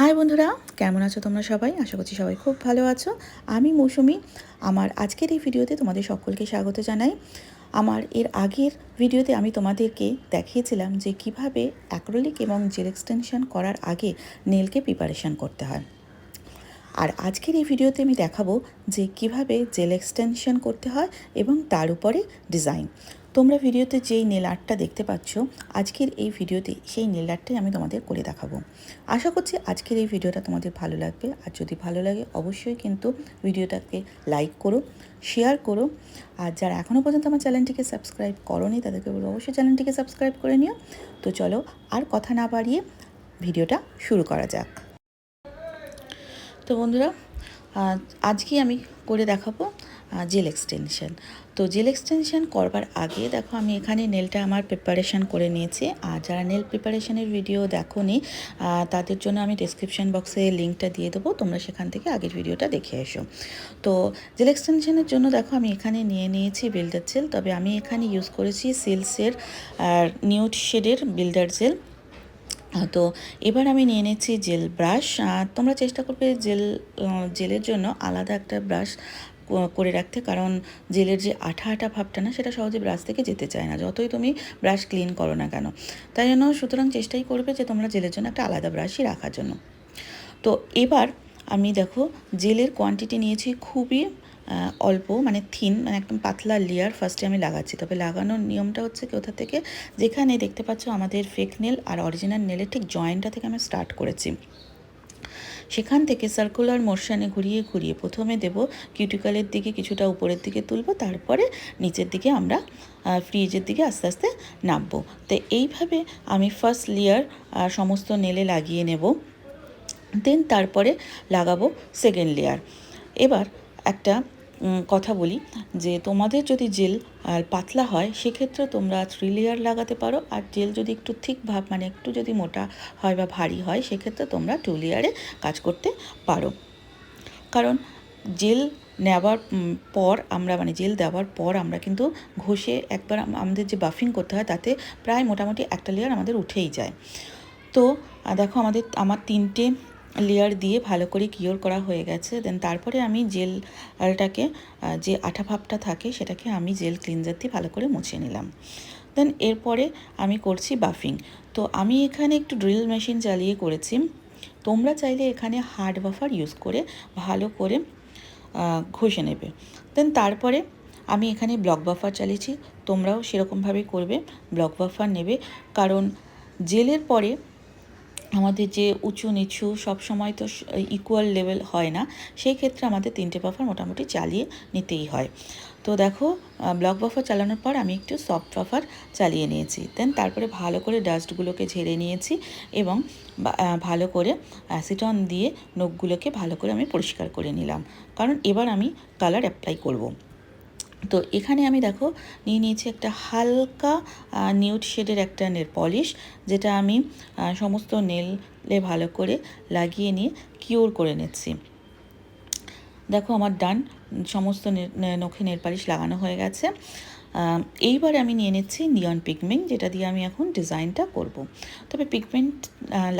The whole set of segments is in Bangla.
হাই বন্ধুরা, কেমন আছো তোমরা সবাই? আশা করছি সবাই খুব ভালো আছো। আমি মৌসুমি। আমার আজকের এই ভিডিওতে তোমাদের সকলকে স্বাগত জানাই। আমার এর আগের ভিডিওতে আমি তোমাদেরকে দেখিয়েছিলাম যে কীভাবে অ্যাক্রোলিক এবং জেল এক্সটেনশন করার আগে নেলকে প্রিপারেশন করতে হয়। আর আজকের এই ভিডিওতে আমি দেখাবো যে কীভাবে জেল এক্সটেনশন করতে হয় এবং তার উপরে ডিজাইন তোমরা ভিডিওতে যেই নেল আর্টটা দেখতে পাচ্ছ, আজকের এই ভিডিওতে সেই নেল আর্টটাই আমি তোমাদের করে দেখাবো। আশা করছি আজকের এই ভিডিওটা তোমাদের ভালো লাগবে। আর যদি ভালো লাগে, অবশ্যই কিন্তু ভিডিওটাকে লাইক করো, শেয়ার করো। আর যারা এখনও পর্যন্ত আমার চ্যানেলটিকে সাবস্ক্রাইব করোনি, তাদেরকে বলব অবশ্যই চ্যানেলটিকে সাবস্ক্রাইব করে নিও। তো চলো, আর কথা না বাড়িয়ে ভিডিওটা শুরু করা যাক। তো বন্ধুরা আজকে আমি করে দেখাবো জেল এক্সটেনশন তো জেল এক্সটেনশন করবার আগে দেখো আমি এখানে নেলটা আমার প্রিপারেশন করে নিয়েছি। আর যারা নেল প্রিপারেশানের ভিডিও দেখো নি তাদের জন্য আমি ডিসক্রিপশন বক্সে লিঙ্কটা দিয়ে দেবো। তোমরা সেখান থেকে আগের ভিডিওটা দেখে এসো। তো জেল এক্সটেনশনের জন্য দেখো আমি এখানে নিয়ে নিয়েছি বিল্ডার জেল তবে আমি এখানে ইউজ করেছি সিলসের নিউড শেডের বিল্ডার জেল তো এবার আমি নিয়ে নিচ্ছি জেল ব্রাশ তোমরা চেষ্টা করবে জেল জেলের জন্য আলাদা একটা ব্রাশ করে রাখতে। কারণ জেলের যে আঠা আঠা ভাবটা না, সেটা সহজে ব্রাশ থেকে যেতে চায় না। যতই তুমি ব্রাশ ক্লিন করো না কেন। তাই জন্য সুতরাং চেষ্টাই করবে যে তোমরা জেলের জন্য একটা আলাদা ব্রাশই রাখার জন্য। তো এবার আমি দেখো, জেলের কোয়ান্টিটি নিয়েছি খুবই অল্প মানে থিন মানে একদম পাতলা লেয়ার ফার্স্টে আমি লাগাচ্ছি। তবে লাগানোর নিয়মটা হচ্ছে কোথা থেকে যেখানে দেখতে পাচ্ছ আমাদের ফেক নেল আর অরিজিনাল নেলের ঠিক জয়েন্টটা থেকে আমি স্টার্ট করেছি। সেখান থেকে সার্কুলার মোশনে ঘুরিয়ে ঘুরিয়ে প্রথমে দেব কিউটিক্যালের দিকে কিছুটা উপরের দিকে তুলব, তারপরে নিচের দিকে আমরা ফ্রিজের দিকে আস্তে আস্তে নামবো। তো এইভাবে আমি ফার্স্ট লেয়ার সমস্ত নেলে লাগিয়ে নেব। দেন তারপরে লাগাবো সেকেন্ড লেয়ার এবার একটা কথা বলি যে তোমাদের যদি জেল, আর পাতলা হয়, সেক্ষেত্রে তোমরা থ্রি লেয়ার লাগাতে পারো। আর জেল যদি একটু থিক ভাব মানে একটু যদি মোটা হয় বা ভারী হয়, সেক্ষেত্রে তোমরা টু লেয়ারে কাজ করতে পারো। কারণ জেল নেওয়ার পর আমরা মানে জেল দেওয়ার পর আমরা কিন্তু ঘষে একবার আমাদের যে বাফিং করতে হয়, তাতে প্রায় মোটামুটি একটা লেয়ার আমাদের উঠেই যায়। তো দেখো আমাদের, আমার তিনটে লেয়ার দিয়ে ভালো করে কিওর করা হয়ে গেছে। দেন তারপরে আমি জেলটাকে যে আঠা ভাবটা থাকে সেটাকে আমি জেল ক্লিনজার দিয়ে ভালো করে মুছে নিলাম। দেন এরপরে আমি করছি বাফিং তো আমি এখানে একটু ড্রিল মেশিন চালিয়ে করেছি। তোমরা চাইলে এখানে হার্ড বাফার ইউজ করে ভালো করে ঘষে নেবে। দেন তারপরে আমি এখানে ব্লক বাফার চালিয়েছি। তোমরাও সেরকমভাবে করবে ব্লক বাফার নেবে। কারণ জেলের পরে আমাদের যে উঁচু নিচু সব সময় তো ইকুয়াল লেভেল হয় না, সেই ক্ষেত্রে আমাদের তিনটে বাফার মোটামুটি চালিয়ে নিতেই হয়। তো দেখো ব্লক বাফার চালানোর পর আমি একটু সফট বাফার চালিয়ে নিয়েছি। দেন তারপরে ভালো করে ডাস্টগুলোকে ঝেড়ে নিয়েছি এবং ভালো করে অ্যাসিটন দিয়ে নখগুলোকে ভালো করে আমি পরিষ্কার করে নিলাম। কারণ এবার আমি কালার অ্যাপ্লাই করব। তো এখানে আমি দেখো নিয়ে নিয়েছি একটা হালকা নিউড শেডের একটা নেল পলিশ, যেটা আমি সমস্ত নেলে ভালো করে লাগিয়ে নিয়ে কিওর করে নিচ্ছি দেখো আমার ডান সমস্ত নখে নেল পালিশ লাগানো হয়ে গেছে এইবার আমি নিয়ে নিচ্ছি নিয়ন পিগমেন্ট, যেটা দিয়ে আমি এখন ডিজাইনটা করব। তবে পিগমেন্ট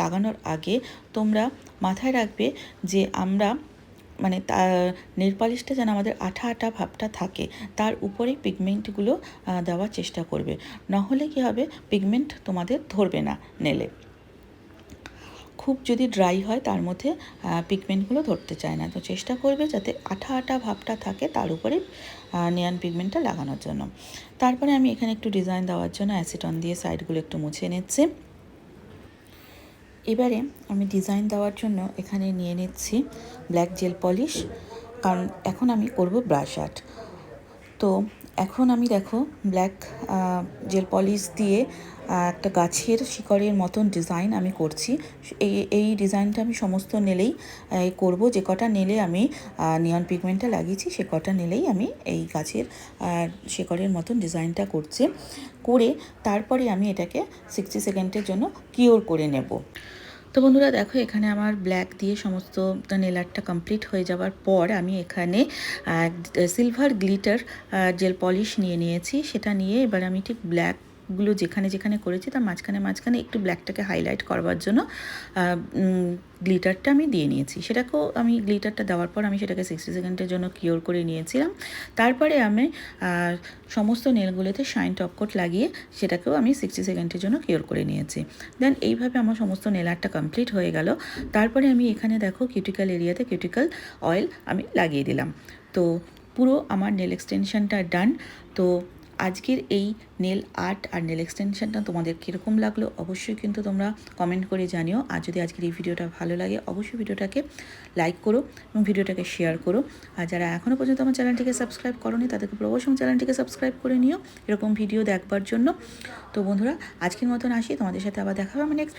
লাগানোর আগে তোমরা মাথায় রাখবে যে আমরা মানে তা নেল পালিশটা যেন আমাদের আঠা আঠা ভাবটা থাকে, তার উপরেই পিগমেন্টগুলো দেওয়ার চেষ্টা করবে। নাহলে কী হবে? পিগমেন্ট তোমাদের ধরবে না নেলে খুব যদি ড্রাই হয়, তার মধ্যে পিগমেন্টগুলো ধরতে চায় না। তো চেষ্টা করবে যাতে আঠা আঠা ভাবটা থাকে তার উপরে নিয়ান পিগমেন্টটা লাগানোর জন্য। তারপরে আমি এখানে একটু ডিজাইন দেওয়ার জন্য অ্যাসিটন দিয়ে সাইডগুলো একটু মুছে নিচ্ছি। এবারে আমি ডিজাইন দেওয়ার জন্য এখানে নিয়ে নিচ্ছি ব্ল্যাক জেল পলিশ কারণ এখন আমি করব ব্রাশ আর্ট তো এখন আমি দেখো ব্ল্যাক জেল পলিশ দিয়ে একটা গাছের শিকড়ের মতন ডিজাইন আমি করছি। এই এই ডিজাইনটা আমি সমস্ত নেলেই করব। যে কটা নেলে আমি নিয়ন পিগমেন্টটা লাগিয়েছি, সে কটা নেলেই আমি এই গাছের শিকড়ের মতন ডিজাইনটা করছি। করে তারপরে আমি এটাকে সিক্সটি সেকেন্ডের জন্য কিওর করে নেব। তো বন্ধুরা দেখো, এখানে আমার ব্ল্যাক দিয়ে সমস্ত নেল আর্টটা কমপ্লিট হয়ে যাওয়ার পর আমি এখানে সিলভার গ্লিটার জেল পলিশ নিয়ে নিয়েছি। সেটা নিয়ে এবার আমি ঠিক ব্ল্যাক ব্ল্যাকগুলো যেখানে যেখানে করেছি, তার মাঝখানে মাঝখানে একটু ব্ল্যাকটাকে হাইলাইট করবার জন্য গ্লিটারটা আমি দিয়ে নিয়েছি। সেটাকেও আমি গ্লিটারটা দেওয়ার পর আমি সেটাকে সিক্সটি সেকেন্ডের জন্য কিওর করে নিয়েছিলাম। তারপরে আমি সমস্ত নেলগুলোতে শাইন টপ কোট লাগিয়ে সেটাকেও আমি সিক্সটি সেকেন্ডের জন্য কিওর করে নিয়েছি। দেন এইভাবে আমার সমস্ত নেল আর্টটা কমপ্লিট হয়ে গেল। তারপরে আমি এখানে দেখো কিউটিক্যাল এরিয়াতে কিউটিক্যাল অয়েল আমি লাগিয়ে দিলাম। তো পুরো আমার নেল এক্সটেনশনটা ডান তো আজকের এই নেল আর্ট আর নেল এক্সটেনশনটা তোমাদের কীরকম লাগল অবশ্যই কিন্তু তোমরা কমেন্ট করে জানিও। আর যদি আজকের এই ভিডিওটা ভালো লাগে, অবশ্যই ভিডিওটাকে লাইক করো এবং ভিডিওটাকে শেয়ার করো। আর যারা এখনও পর্যন্ত আমার চ্যানেলটিকে সাবস্ক্রাইব করোনি, তাদেরকে অবশ্যই চ্যানেলটিকে সাবস্ক্রাইব করে নিও। এরকম ভিডিও দেখবার জন্য। তো বন্ধুরা, আজকের মতন আসি। তোমাদের সাথে আবার দেখা হবে আমি নেক্সট